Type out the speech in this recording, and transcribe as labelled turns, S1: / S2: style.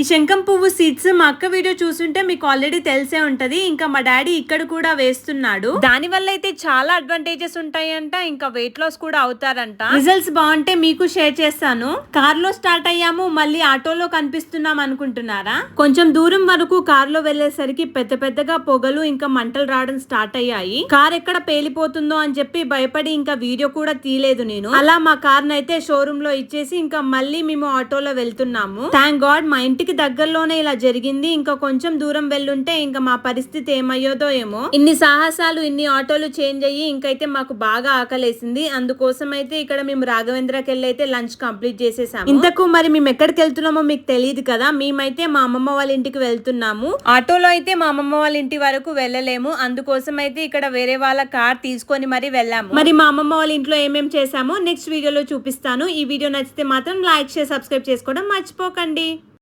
S1: ఈ శంఖం పువ్వు సీడ్స్ మా అక్క వీడియో చూస్తుంటే మీకు ఆల్రెడీ తెలిసే ఉంటది. ఇంకా మా డాడీ ఇక్కడ కూడా వేస్తున్నాడు. దాని వల్ల అయితే చాలా అడ్వాంటేజెస్ ఉంటాయంట. ఇంకా వెయిట్ లాస్ కూడా అవుతారంట. రిజల్ట్స్ బాగుంటే మీకు షేర్ చేస్తాను. కార్లో స్టార్ట్ అయ్యాము మళ్ళీ ఆటోలో కనిపిస్తున్నాం అనుకుంటున్నారా? కొంచెం దూరం వరకు కార్లో వెళ్ళేసరికి పెద్ద పెద్దగా పొగలు ఇంకా మంటలు రావడం స్టార్ట్ అయ్యాయి. కార్ ఎక్కడ పేలిపోతుందో అని చెప్పి భయపడి ఇంకా వీడియో కూడా తీయలేదు నేను. అలా మా కార్ అయితే షోరూమ్లో ఇచ్చేసి ఇంకా మళ్ళీ మేము ఆటోలో వెళ్తున్నాము. థ్యాంక్ గాడ్ మా ఇంటికి దగ్గరలోనే ఇలా జరిగింది. ఇంకా కొంచెం దూరం వెళ్ళుంటే ఇంకా మా పరిస్థితి ఏమయ్యోదో ఏమో. ఇన్ని సాహసాలు ఇన్ని ఆటోలు చేంజ్ అయ్యి ఇంకైతే మాకు బాగా ఆకలేసింది. అందుకోసం అయితే ఇక్కడ మేము రాఘవేంద్రకి వెళ్ళి అయితే లంచ్ కంప్లీట్ చేసేసాము. ఇంతకు మరి మేము ఎక్కడికి వెళ్తున్నామో మీకు తెలియదు కదా. మేమైతే మా అమ్మమ్మ వాళ్ళ ఇంటికి వెళ్తున్నాము. ఆటోలో అయితే మా అమ్మమ్మ వాళ్ళ ఇంటి వరకు వెళ్ళలేము. అందుకోసం అయితే ఇక్కడ వేరే వాళ్ళ కార్ తీసుకొని మరి వెళ్ళాము. మరి మా అమ్మమ్మ వాళ్ళ ఇంట్లో ఏమేమి చేసామో నెక్స్ట్ వీడియోలో చూపిస్తాను. ఈ వీడియో నచ్చితే మాత్రం లైక్ చేసి సబ్స్క్రైబ్ చేసుకోవడం మర్చిపోకండి.